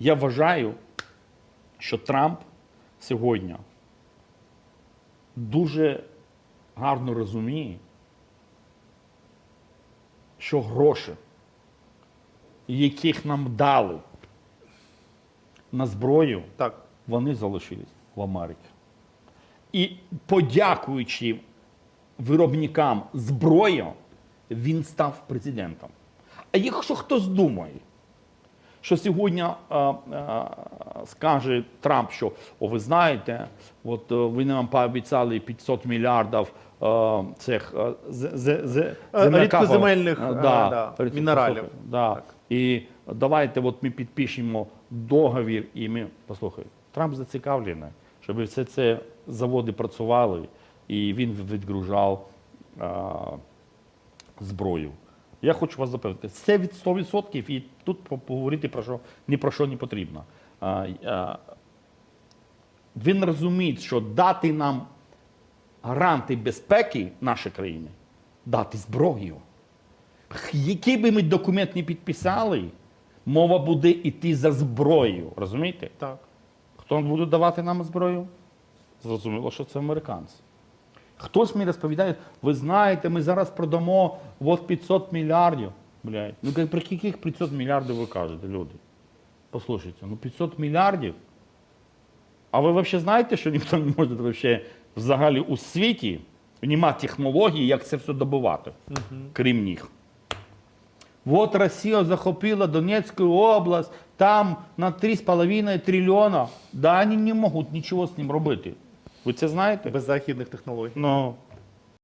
Я вважаю, що Трамп сьогодні дуже гарно розуміє, що гроші, яких нам дали на зброю, Так. вони залишились в Америці. І подякуючи виробникам зброї, він став президентом. А якщо хтось думає, що сьогодні а, а, скаже Трамп, що о, ви знаєте, от е, ви нам пообіцяли 500 мільярдів е, цих е, Е, рідкоземельних, е, да, да, мінералів. Да. І давайте от ми підпишемо договір, і ми послухай, Трамп зацікавлений, щоб все це заводи працювали, і він відгружав а, зброю. Я хочу вас запевнити, це від 100% і тут поговорити про що ні про що не потрібно. А, а, він розуміє, що дати нам гаранти безпеки нашої країни, дати зброю. Який би ми документ не підписали, мова буде йти за зброєю. Розумієте? Так. Хто буде давати нам зброю? Зрозуміло, що це американці. Хтось мені розповідає, ви знаєте, ми зараз продамо от 500 мільярдів. Блядь. Ну про яких 500 мільярдів ви кажете, люди? Послухайте, ну 500 мільярдів. А ви взагалі знаєте, що ніхто не може вообще взагалі у світі нема технології, як це все добувати, крім них. Вот Россия захопила Донецкую область, там на 3,5 триллиона. Да, они не могут ничего з ним робити. Ви це знаєте? Без західних технологій. Ну,